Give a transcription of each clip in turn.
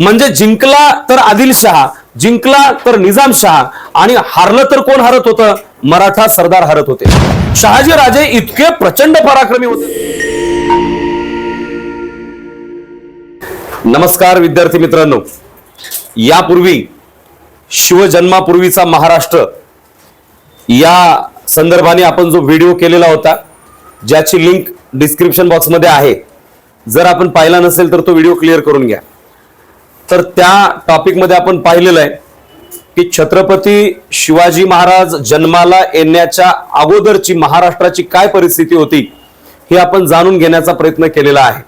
म्हणजे जिंकला तर आदिलशहा जिंकला तर निजामशहा आणि हारलं तर कोण हरत होतं? मराठा सरदार हरत होते. शहाजी राजे इतके प्रचंड पराक्रमी होते. नमस्कार विद्यार्थी मित्रांनो. यापूर्वी शिवजन्मापूर्वीचा महाराष्ट्र या संदर्भाने आपण जो व्हिडिओ केलेला होता ज्याची लिंक डिस्क्रिप्शन बॉक्समध्ये आहे. जर आपण पाहिला नसेल तर तो व्हिडिओ क्लिअर करून घ्या. तर त्या टॉपिकमध्ये आपण पाहिलेलं आहे की छत्रपती शिवाजी महाराज जन्माला येण्याच्या अगोदरची महाराष्ट्राची काय परिस्थिती होती हे आपण जाणून घेण्याचा प्रयत्न केलेला आहे.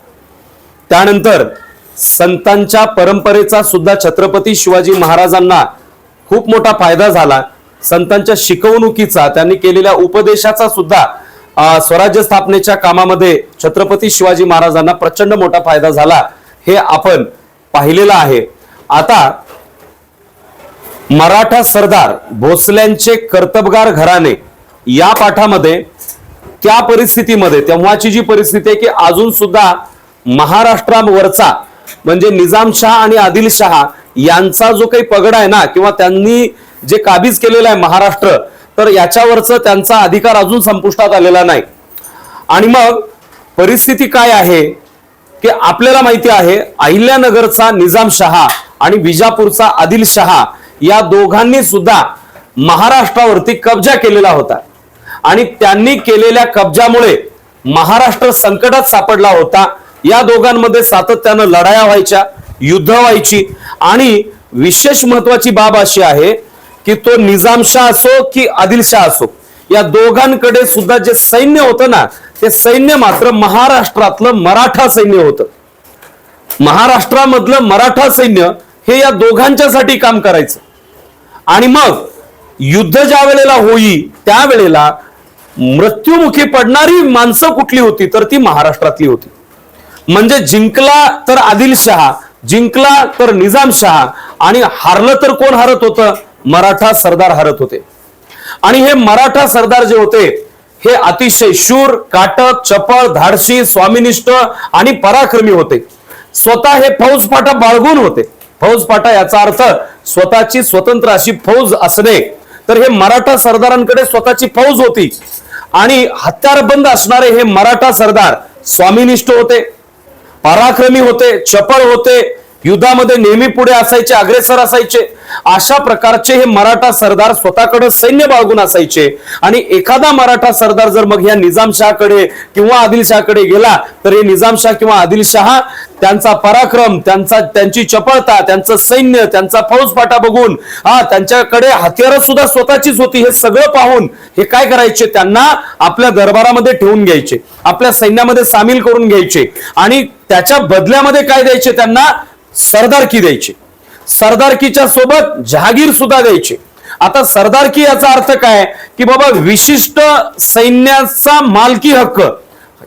त्यानंतर संतांच्या परंपरेचा सुद्धा छत्रपती शिवाजी महाराजांना खूप मोठा फायदा झाला. संतांच्या शिकवणुकीचा त्यांनी केलेल्या उपदेशाचा सुद्धा स्वराज्य स्थापनेच्या कामामध्ये छत्रपती शिवाजी महाराजांना प्रचंड मोठा फायदा झाला. हे आपण पाहिलेलं आहे. आता मराठा सरदार भोसल्यांचे कर्तबगार घराणे या पाठामध्ये त्या परिस्थितीमध्ये तेव्हाची जी परिस्थिती आहे की अजून सुद्धा महाराष्ट्रावरचा म्हणजे निजामशहा आणि आदिलशहा यांचा जो काही पगड आहे ना किंवा त्यांनी जे काबीज केलेलं आहे महाराष्ट्र तर याच्यावरचं त्यांचा अधिकार अजून संपुष्टात आलेला नाही. आणि मग परिस्थिती काय आहे? की आपल्याला माहिती आहे अहिल्यानगरचा निजामशहा आणि विजापूरचा आदिलशहा या दोघांनी सुद्धा महाराष्ट्रावरती कब्जा केलेला होता. आणि त्यांनी केलेल्या कब्जामुळे महाराष्ट्र संकटात सापडला होता. या दोघांमध्ये सातत्यानं लढाया व्हायच्या युद्ध व्हायची आणि विशेष महत्वाची बाब अशी आहे की तो निजामशाह असो की आदिलशाह असो या दोघांकडे सुद्धा जे सैन्य होतं ना ते सैन्य मात्र महाराष्ट्रातलं मराठा सैन्य होतं. महाराष्ट्रामधलं मराठा सैन्य हे या दोघांच्यासाठी काम करायचं. आणि मग युद्ध ज्या वेळेला होई त्यावेळेला मृत्युमुखी पडणारी माणसं कुठली होती तर ती महाराष्ट्रातली होती. म्हणजे जिंकला तर आदिलशहा जिंकला तर निजामशहा आणि हारलं तर कोण हरत होतं? मराठा सरदार हरत होते. आणि हे मराठा सरदार जे होते हे अतिशय शूर काटक चपळ धाडशी स्वामिनिष्ठ आणि पराक्रमी होते. स्वतः हे फौजपाटा बाळगून होते. फौजपाटा याचा अर्थ स्वतःची स्वतंत्र अशी फौज असणे. तर हे मराठा सरदारांकडे स्वतःची फौज होती. आणि हत्यारबंद असणारे हे मराठा सरदार स्वामिनिष्ठ होते. पराक्रमी होते चपळ होते युद्धामध्ये नेहमी पुढे असायचे अग्रेसर असायचे. अशा प्रकारचे हे मराठा सरदार स्वतःकडे सैन्य बाळगून असायचे. आणि एखादा मराठा सरदार जर मग या निजामशाहकडे किंवा आदिलशाहकडे गेला तर हे निजामशाह किंवा आदिलशाह त्यांचा पराक्रम त्यांचा त्यांची चपळता त्यांचं सैन्य त्यांचा फौजफाटा बघून हा त्यांच्याकडे हत्यारं सुद्धा स्वतःचीच होती हे सगळं पाहून हे काय करायचे? त्यांना आपल्या दरबारामध्ये ठेवून घ्यायचे. आपल्या सैन्यामध्ये सामील करून घ्यायचे. आणि त्याच्या बदल्यामध्ये काय द्यायचे त्यांना? सरदारकी द्यायची. सरदारकीच्या सोबत जहागीर सुद्धा द्यायचे. आता सरदारकी याचा अर्थ काय? की बाबा विशिष्ट सैन्याचा मालकी हक्क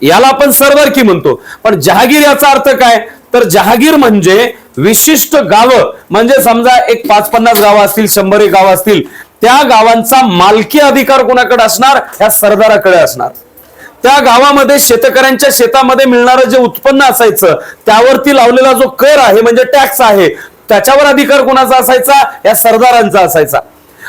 याला आपण सरदारकी म्हणतो. पण जहागीर याचा अर्थ काय? तर जहागीर म्हणजे विशिष्ट गावं म्हणजे समजा एक पाच पन्नास गावं असतील शंभर एक गावं असतील त्या गावांचा मालकी अधिकार कोणाकडे असणार? या सरदाराकडे असणार. त्या गावामध्ये शेतकऱ्यांच्या शेतामध्ये मिळणारं जे उत्पन्न असायचं त्यावरती लावलेला जो कर आहे म्हणजे टॅक्स आहे त्याच्यावर अधिकार कोणाचा असायचा? या सरदारांचा असायचा.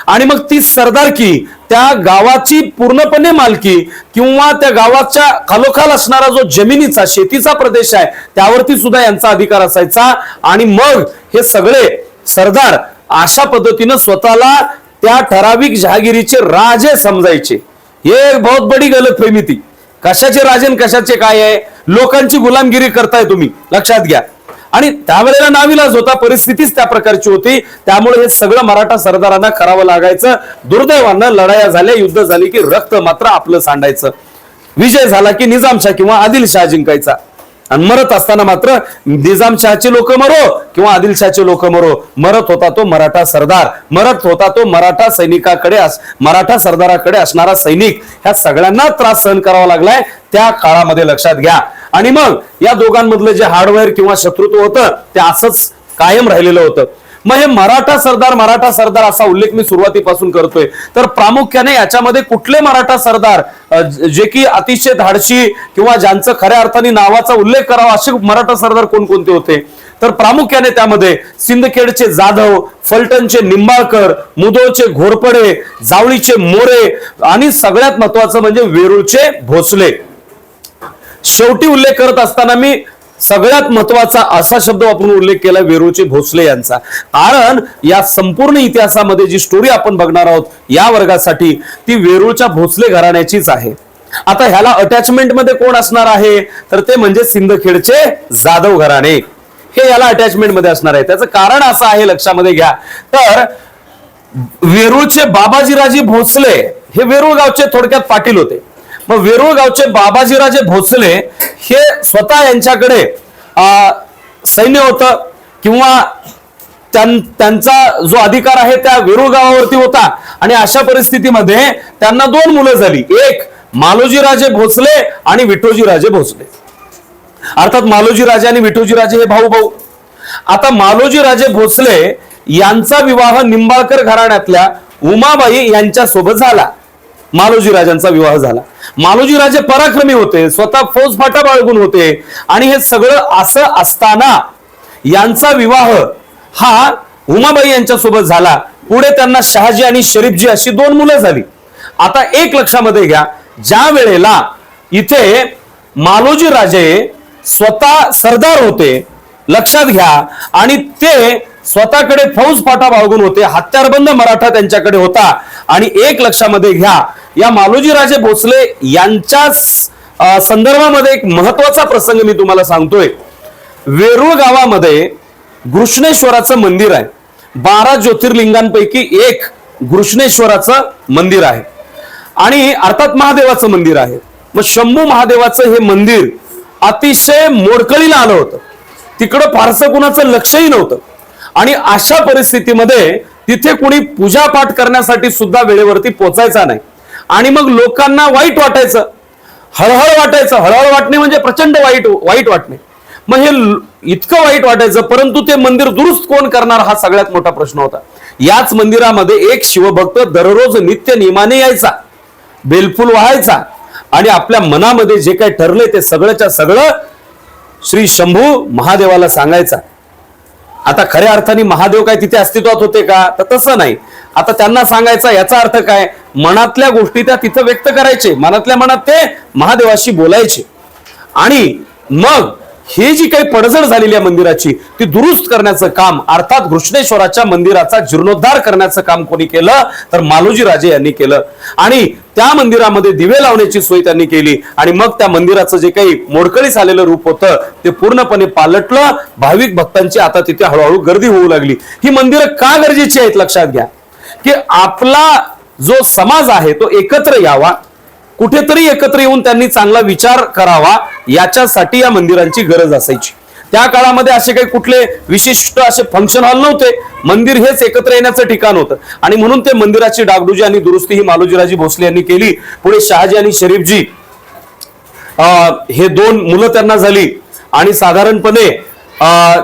आणि मग ती सरदारकी त्या गावाची पूर्णपणे मालकी किंवा त्या गावाच्या खालोखाल असणारा जो जमिनीचा शेतीचा प्रदेश आहे त्यावरती सुद्धा यांचा अधिकार असायचा. आणि मग हे सगळे सरदार अशा पद्धतीनं स्वतःला त्या ठराविक जहागिरीचे राजे समजायचे. हे बहुत बडी गलतफहमी ती. कशाचे राजन कशाचे काय आहे? लोकांची गुलामगिरी करताय तुम्ही. लक्षात घ्या. आणि त्यावेळेला नाविलाज होता परिस्थितीच त्या प्रकारची होती. त्यामुळे हे सगळं मराठा सरदारांना करावं लागायचं. दुर्दैवानं लढाया झाल्या युद्ध झाली की रक्त मात्र आपलं सांडायचं. विजय झाला की निजामशाह किंवा आदिलशाह जिंकायचा. आणि मरत असताना मात्र निजामशहाचे लोक मरो किंवा आदिलशहाचे लोक मरो. मरत होता तो मराठा सरदार. मरत होता तो मराठा सैनिकाकडे अस- मराठा सरदाराकडे असणारा सैनिक. ह्या सगळ्यांना त्रास सहन करावा लागलाय. त्या काळामध्ये लक्षात घ्या. आणि मग या दोघांमधलं जे हार्डवेअर किंवा शत्रुत्व होतं ते असंच कायम राहिलेलं होतं. मग हे मराठा सरदार मराठा सरदार असा उल्लेख मी सुरुवातीपासून करतोय. तर प्रामुख्याने याच्यामध्ये कुठले मराठा सरदार जे की अतिशय धाडशी किंवा ज्यांचं खऱ्या अर्थाने नावाचा उल्लेख करावा असे मराठा सरदार कोणकोणते होते? तर प्रामुख्याने त्यामध्ये सिंदखेडचे जाधव फलटणचे निंबाळकर मुदोळचे घोरपडे जावळीचे मोरे आणि सगळ्यात महत्वाचं म्हणजे वेरूळचे भोसले. शेवटी उल्लेख करत असताना मी सगळ्यात महत्त्वाचा असा शब्द वापरून उल्लेख केला वेरूळचे भोसले यांचा. कारण या संपूर्ण इतिहासामध्ये जी स्टोरी आपण बघणार आहोत या वर्गासाठी ती वेरूळच्या भोसले घराण्याचीच आहे. आता ह्याला अटॅचमेंटमध्ये कोण असणार आहे? तर ते म्हणजे सिंदखेडचे जाधव घराणे. हे याला अटॅचमेंटमध्ये असणार आहे. त्याचं कारण असं आहे लक्षामध्ये घ्या. तर वेरूळचे बाबाजीराजी भोसले हे वेरूळ गावचे थोडक्यात पाटील होते. मग वेरूळ गावचे बाबाजीराजे भोसले हे स्वतः यांच्याकडे सैन्य होतं किंवा त्यां- त्यांचा जो अधिकार आहे त्या वेरूळ गावावरती होता. आणि अशा परिस्थितीमध्ये त्यांना दोन मुलं झाली. एक मालोजीराजे भोसले आणि विठोजीराजे भोसले. अर्थात मालोजीराजे आणि विठोजीराजे हे भाऊ भाऊ आता मालोजीराजे भोसले यांचा विवाह निंबाळकर घराण्यातल्या उमाबाई यांच्या सोबत झाला. मालोजी राजांचा विवाह झाला. मालोजी राजे पराक्रमी होते स्वतः फौज फाटा बाळगून होते आणि हे सगळं असं असताना यांचा विवाह हा उमाबाई यांच्या सोबत झाला. पुढे त्यांना शहाजी आणि शरीफजी अशी दोन मुलं झाली. आता एक लक्षामध्ये घ्या ज्या वेळेला इथे मालोजी राजे स्वतः सरदार होते लक्षात घ्या आणि ते स्वतःकडे फौज फाटा बाळगून होते हत्यारबंद मराठा त्यांच्याकडे होता. आणि एक लक्षामध्ये घ्या या मालोजीराजे भोसले यांच्या संदर्भामध्ये एक महत्त्वाचा प्रसंग मी तुम्हाला सांगतोय. वेरूळ गावामध्ये घृष्णेश्वराचं मंदिर आहे. बारा ज्योतिर्लिंगांपैकी एक घृष्णेश्वराचं मंदिर आहे. आणि अर्थात महादेवाचं मंदिर आहे. मग शंभू महादेवाचं हे मंदिर अतिशय मोडकळीला आलं होतं. तिकडं फारसं कुणाचं लक्षही नव्हतं. आणि अशा परिस्थितीमध्ये तिथे कुणी पूजापाठ करण्यासाठी सुद्धा वेळेवरती पोचायचा नाही. आणि मग लोकांना वाईट वाटायचं. हळहळ वाटायचं. हळहळ वाटणे म्हणजे प्रचंड वाईट वाईट वाटणे. मग हे इतकं वाईट वाटायचं परंतु ते मंदिर दुरुस्त कोण करणार हा सगळ्यात मोठा प्रश्न होता. याच मंदिरामध्ये एक शिवभक्त दररोज नित्य नियमाने यायचा. बेलफूल व्हायचा. आणि आपल्या मनामध्ये जे काही ठरले ते सगळंच्या सगळं श्री शंभू महादेवाला सांगायचा. आता खऱ्या अर्थाने महादेव काय तिथे अस्तित्वात होते का? तर तसं नाही. आता त्यांना सांगायचा याचा अर्थ काय? मनातल्या गोष्टी त्या तिथं व्यक्त करायचे. मनातल्या मनात ते महादेवाशी बोलायचे. आणि मग हे जी काही पडझड झालेली आहे मंदिराची ती दुरुस्त करण्याचं काम अर्थात घृष्णेश्वराच्या मंदिराचा जीर्णोद्धार करण्याचं काम कोणी केलं तर मालोजी राजे यांनी केलं. आणि त्या मंदिरामध्ये दिवे लावण्याची सोय त्यांनी केली आणि मग त्या मंदिराचं जे काही मोडकळीस आलेलं रूप होतं ते पूर्णपणे पालटलं. भाविक भक्तांची आता तिथे हळूहळू गर्दी होऊ लागली. ही मंदिरं का गरजेची आहेत लक्षात घ्या. की आपला जो समाज आहे तो एकत्र यावा. कुठेतरी एकत्र येऊन त्यांनी चांगला विचार करावा याच्यासाठी या मंदिरांची गरज असायची. त्या काळामध्ये असे काही कुठले विशिष्ट असे फंक्शन हॉल नव्हते. मंदिर हेच एकत्र येण्याचं ठिकाण होतं. आणि म्हणून ते मंदिराची डागडुजी आणि दुरुस्ती ही मालोजीराजी भोसले यांनी केली. पुढे शहाजी आणि शरीफजी हे दोन मुलं त्यांना झाली. आणि साधारणपणे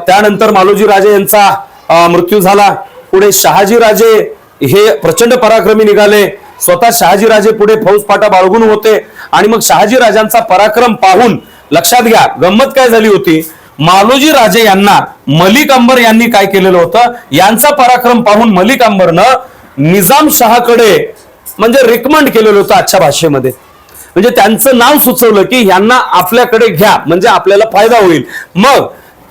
त्यानंतर मालोजी राजे यांचा मृत्यू झाला. पुढे शहाजी राजे हे प्रचंड पराक्रमी निघाले. स्वतः शहाजीराजे पुढे फौज फाटा बाळगून होते. आणि मग शहाजी राजांचा पराक्रम पाहून लक्षात घ्या गंमत काय झाली होती? मालोजी राजे यांना मलिक अंबर यांनी काय केलेलं होतं? यांचा पराक्रम पाहून मलिक अंबरनं निजाम शहाकडे म्हणजे रिकमेंड केलेलं होतं आजच्या भाषेमध्ये. म्हणजे त्यांचं नाव सुचवलं की यांना आपल्याकडे घ्या म्हणजे आपल्याला फायदा होईल. मग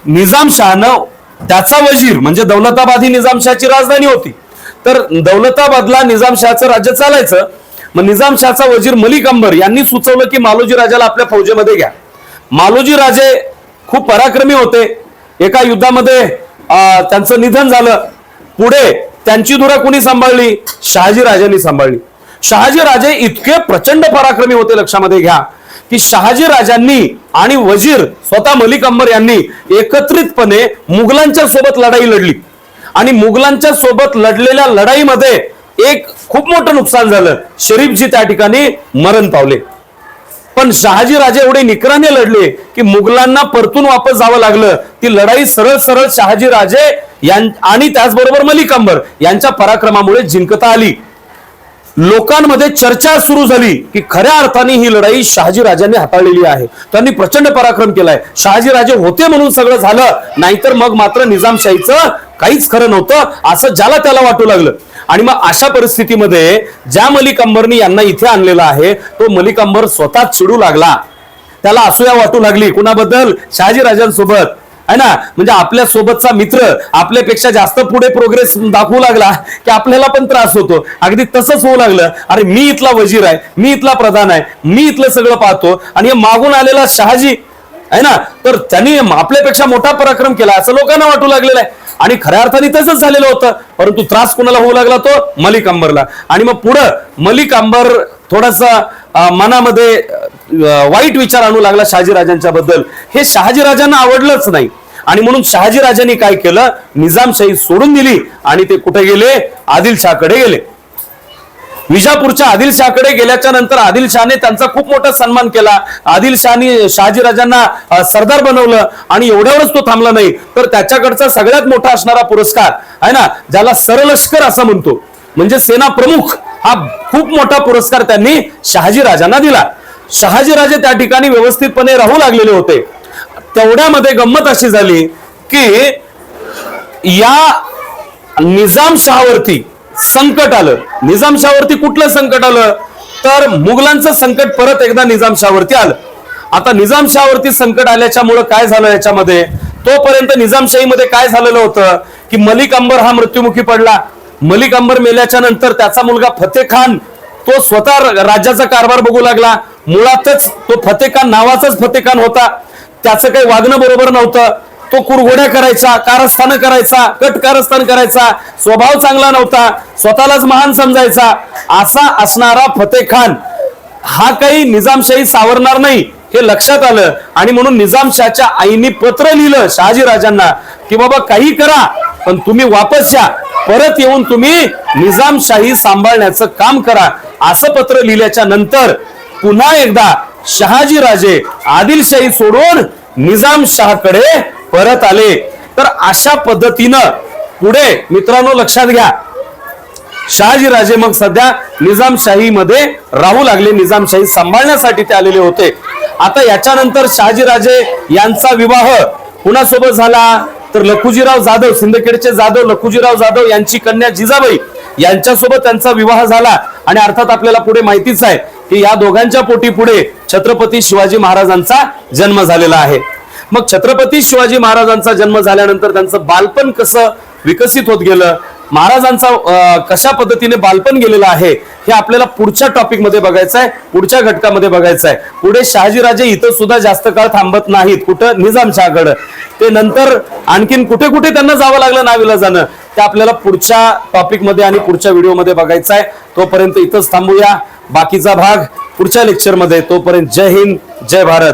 निजामशहानं त्याचा वजीर म्हणजे दौलताबाद ही निजामशहाची राजधानी होती. तर दौलताबादला निजामशहाचं राज्य चालायचं. मग निजामशहाचा वजीर मलिक अंबर यांनी सुचवलं की मालोजी राजाला आपल्या फौजेमध्ये घ्या. मालोजी राजे खूप पराक्रमी होते. एका युद्धामध्ये त्यांचं निधन झालं. पुढे त्यांची धुरा कुणी सांभाळली? शहाजी राजांनी सांभाळली. शहाजी राजे इतके प्रचंड पराक्रमी होते लक्षामध्ये घ्या की शहाजी राजांनी आणि वजीर स्वतः मलिक अंबर यांनी एकत्रितपणे मुघलांच्या सोबत लढाई लढली. आणि मुघलांच्या सोबत लढलेल्या लढाईमध्ये एक खूप मोठं नुकसान झालं. शरीफजी त्या ठिकाणी मरण पावले. पण शहाजी राजे एवढे निकराने लढले की मुघलांना परतून वापस जावं लागलं. ती लढाई सरळ सरळ शहाजी राजे आणि त्याचबरोबर मलिक अंबर यांच्या पराक्रमामुळे जिंकता आली. लोकांमध्ये चर्चा सुरू झाली की खऱ्या अर्थाने ही लढाई शहाजी राजांनी हाताळलेली आहे. त्यांनी प्रचंड पराक्रम केलाय. शहाजी राजे होते म्हणून सगळं झालं. नाहीतर मग मात्र निजामशाहीचं काहीच खरं नव्हतं. असं ज्याला त्याला वाटू लागलं. आणि मग अशा परिस्थितीमध्ये ज्या मलिक अंबरनी यांना इथे आणलेला आहे तो मलिक अंबर स्वतः चिडू लागला. त्याला असूया वाटू लागली. कुणाबद्दल? शहाजी राजांसोबत. आहे ना? म्हणजे आपल्या सोबतचा मित्र आपल्यापेक्षा जास्त पुढे प्रोग्रेस दाखवू लागला की आपल्याला पण त्रास होतो. अगदी तसंच होऊ लागलं. अरे मी इथला वजीर आहे. मी इथला प्रधान आहे. मी इथलं सगळं पाहतो. आणि हे मागून आलेला शहाजी. आहे ना? तर त्यांनी आपल्यापेक्षा मोठा पराक्रम केला. असं लोकांना वाटू लागलेलं आहे. आणि खऱ्या अर्थाने तसंच झालेलं होतं. परंतु त्रास कोणाला होऊ लागला तो? मलिक अंबरला. आणि मग पुढं मलिक अंबर थोडासा मनामध्ये वाईट विचार आणू लागला शहाजीराजांच्या बद्दल. हे शहाजी राजांना आवडलंच नाही. आणि म्हणून शहाजी राजांनी काय केलं? निजामशाही सोडून दिली आणि ते कुठे गेले? आदिलशाहकडे गेले. विजापूरच्या आदिलशाहकडे गेल्याच्यानंतर आदिलशहाने त्यांचा खूप मोठा सन्मान केला. आदिलशहाने शहाजीराजांना सरदार बनवलं आणि एवढ्यावरच तो थांबला नाही. तर त्याच्याकडचा सगळ्यात मोठा असणारा पुरस्कार आहे ना ज्याला सरलष्कर असं म्हणतो. म्हणजे सेना प्रमुख हा खूप मोठा पुरस्कार त्यांनी शहाजी राजांना दिला. शहाजीराजे त्या ठिकाणी व्यवस्थितपणे राहू लागलेले होते. तेवढ्यामध्ये गंमत अशी झाली की या निजामशहावरती संकट आलं. निजामशाहवरती कुठलं संकट आलं? तर मुघलांचं संकट परत एकदा निजामशाहवरती आलं. आता निजामशाहवरती संकट आल्याच्यामुळं काय झालं याच्यामध्ये? तोपर्यंत निजामशाहीमध्ये काय झालेलं होतं? की मलिक अंबर हा मृत्युमुखी पडला. मलिक अंबर मेल्याच्या नंतर त्याचा मुलगा फतेह खान तो स्वतः राज्याचा कारभार बघू लागला. मुळातच तो फतेह खान नावाचाच फतेह खान होता. त्याचं काही वागणं बरोबर नव्हतं. तो कुरघोड्या करायचा कारस्थान करायचा कट कारस्थान करायचा. स्वभाव चांगला नव्हता स्वतःलाच महान समजायचा. असा असणारा फतेह खान हा काही निजामशाही सावरणार नाही हे लक्षात आलं. आणि म्हणून निजामशाहच्या आईनी पत्र लिहिलं शहाजी राजांना की बाबा काही करा पण तुम्ही वापस या. परत येऊन तुम्ही निजामशाही सांभाळण्याचं काम करा. असं पत्र लिहिल्याच्या नंतर पुन्हा एकदा शहाजी राजे आदिलशाही सोडून निजामशाहकडे परत आले. तर अशा पद्धतीनं पुढे मित्रांनो लक्षात घ्या. शहाजीराजे मग सध्या निजामशाहीमध्ये राहू लागले. निजामशाही सांभाळण्यासाठी ते आलेले होते. आता याच्यानंतर शहाजीराजे यांचा विवाह कुणासोबत झाला? तर लखुजीराव जाधव सिंदखेडचे जाधव लखुजीराव जाधव यांची कन्या जिजाबाई यांच्यासोबत त्यांचा विवाह झाला. आणि अर्थात आपल्याला पुढे माहितीच आहे की या दोघांच्या पोटी पुढे छत्रपती शिवाजी महाराजांचा जन्म झालेला आहे. मग छत्रपती शिवाजी महाराजांचा जन्म झाल्यानंतर त्यांचं बालपण कसं विकसित होत गेलं? महाराजांचा कशा पद्धतीने बालपण गेलेलं आहे? हे आपल्याला पुढच्या टॉपिकमध्ये बघायचं आहे. पुढच्या घटकामध्ये बघायचं आहे. पुढे शहाजीराजे इथं सुद्धा जास्त काळ थांबत नाहीत. कुठं? निजामशाहकडं ते नंतर आणखीन कुठे कुठे त्यांना जावं लागलं नाविला जाणं ते आपल्याला पुढच्या टॉपिकमध्ये आणि पुढच्या व्हिडिओमध्ये बघायचं आहे. तोपर्यंत इथंच थांबूया. बाकीचा भाग पुढच्या लेक्चरमध्ये तोपर्यंत जय हिंद जय भारत.